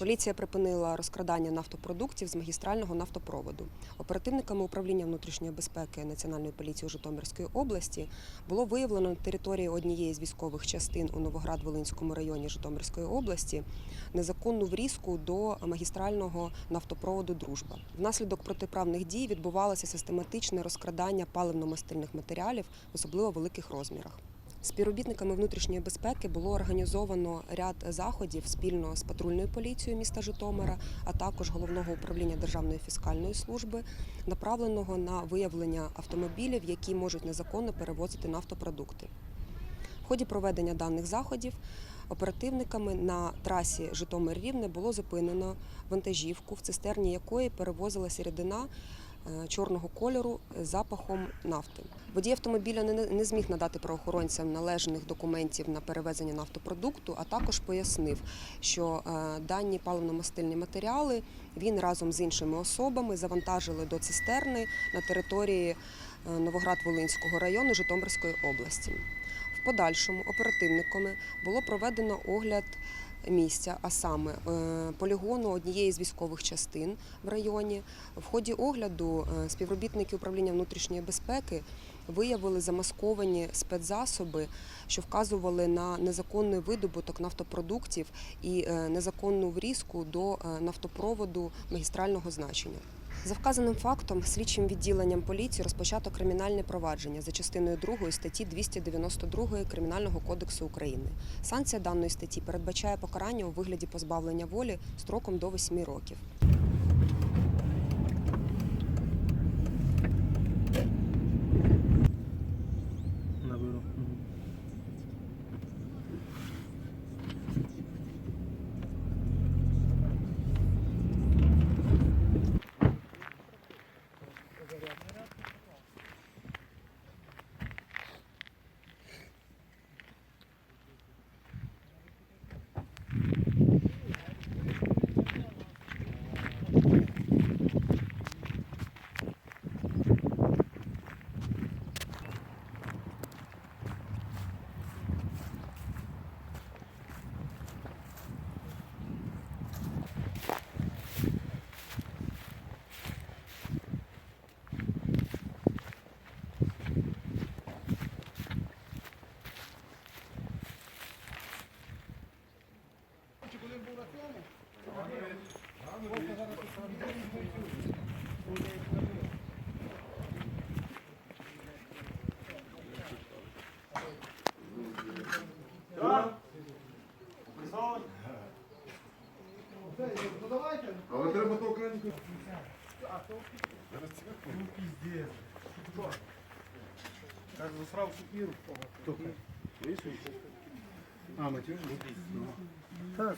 Поліція припинила розкрадання нафтопродуктів з магістрального нафтопроводу. Оперативниками управління внутрішньої безпеки Національної поліції у Житомирської області було виявлено на території однієї з військових частин у Новоград-Волинському районі Житомирської області незаконну врізку до магістрального нафтопроводу Дружба. Внаслідок протиправних дій відбувалося систематичне розкрадання паливно-мастильних матеріалів особливо великих розмірах. Співробітниками внутрішньої безпеки було організовано ряд заходів спільно з патрульною поліцією міста Житомира, а також головного управління Державної фіскальної служби, направленого на виявлення автомобілів, які можуть незаконно перевозити нафтопродукти. В ході проведення даних заходів оперативниками на трасі Житомир-Рівне було зупинено вантажівку, в цистерні якої перевозилася рідина чорного кольору запахом нафти. Водій автомобіля не, не зміг надати правоохоронцям належних документів на перевезення нафтопродукту, а також пояснив, що е, дані паливно-мастильні матеріали він разом з іншими особами завантажили до цистерни на території е, Новоград-Волинського району Житомирської області. Подальшому оперативниками було проведено огляд місця, а саме е, полігону однієї з військових частин в районі. В ході огляду е, співробітники управління внутрішньої безпеки виявили замасковані спецзасоби, що вказували на незаконний видобуток нафтопродуктів і е, незаконну врізку до нафтопроводу магістрального значення. За вказаним фактом, слідчим відділенням поліції розпочато кримінальне провадження за частиною 2 статті 292 Кримінального кодексу України. Санкція даної статті передбачає покарання у вигляді позбавлення волі строком до 8 років. він був на цьому. Але треба то окремі. Зараз цікаво. Ну піздець. Так засрав супіру. Видишь, А, материал? Да,